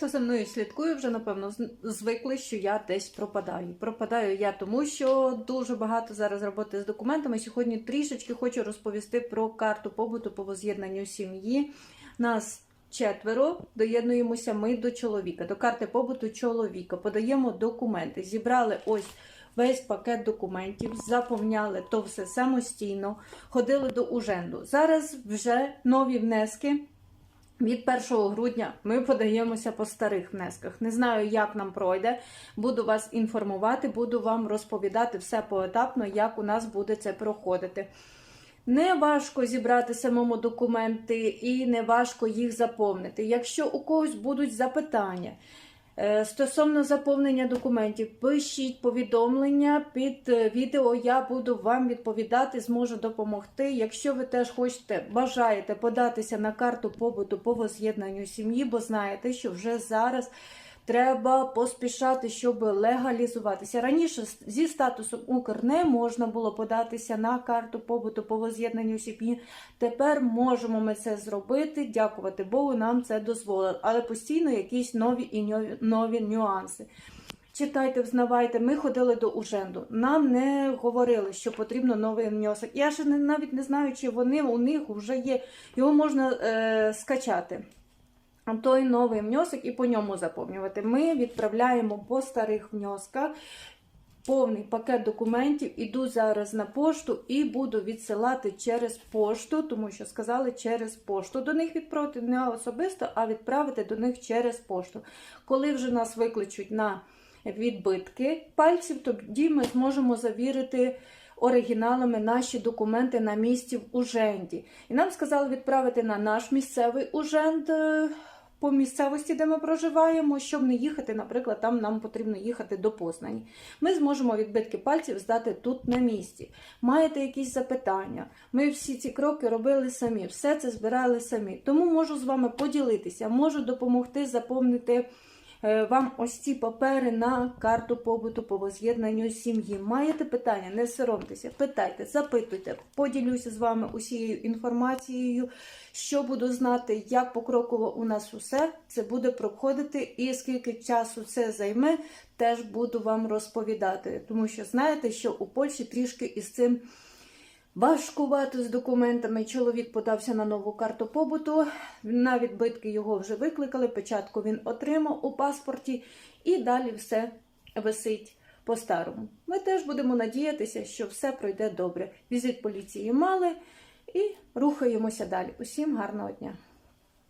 Хто за мною слідкує, вже напевно звикли, що я десь пропадаю. Пропадаю я тому, що дуже багато зараз роботи з документами. Сьогодні трішечки хочу розповісти про карту побуту по воз'єднанню сім'ї. Нас четверо доєднуємося ми до чоловіка, до карти побуту чоловіка. Подаємо документи. Зібрали ось. Весь пакет документів заповняли то все самостійно, ходили до уженду. Зараз вже нові внески від 1 грудня ми подаємося по старих внесках. Не знаю, як нам пройде. Буду вас інформувати, буду вам розповідати все поетапно, як у нас буде це проходити. Не важко зібрати самому документи і не важко їх заповнити. Якщо у когось будуть запитання стосовно заповнення документів, пишіть повідомлення під е, відео. Я буду вам відповідати, зможу допомогти. Якщо ви теж хочете, бажаєте податися на карту побуту по воз'єднанню сім'ї, бо знаєте, що вже зараз. Треба поспішати, щоб легалізуватися. Раніше зі статусом Укр не можна було податися на карту побуту по воз'єднанню сім'ї. Тепер можемо ми це зробити. Дякувати Богу, нам це дозволили. Але постійно якісь нові і нові нюанси. Читайте, взнавайте. Ми ходили до Уженду. Нам не говорили, що потрібно новий внесок. Я ще не, навіть не знаю, чи вони у них вже є. Його можна е, скачати той новий внесок і по ньому заповнювати. Ми відправляємо по старих внесках повний пакет документів. Іду зараз на пошту і буду відсилати через пошту, тому що сказали через пошту. До них відправити не особисто, а відправити до них через пошту. Коли вже нас викличуть на відбитки пальців, тоді ми зможемо завірити. Оригіналами наші документи на місці в Уженді. І нам сказали відправити на наш місцевий Уженд е, по місцевості, де ми проживаємо, щоб не їхати, наприклад, там нам потрібно їхати до Познані. Ми зможемо відбитки пальців здати тут на місці. Маєте якісь запитання? Ми всі ці кроки робили самі, все це збирали самі. Тому можу з вами поділитися, можу допомогти заповнити. Е, Вам ось ці папери на карту побуту по воз'єднанню сім'ї. Маєте питання, не соромтеся, питайте, запитуйте, поділюся з вами усією інформацією, що буду знати, як покроково у нас усе це буде проходити, і скільки часу це займе, теж буду вам розповідати. Тому що знаєте, що у Польщі трішки із цим. Важкувато з документами. Чоловік подався на нову карту побуту. На відбитки його вже викликали. Печатку він отримав у паспорті, і далі все висить по-старому. Ми теж будемо надіятися, що все пройде добре. Візит поліції мали і рухаємося далі. Усім гарного дня!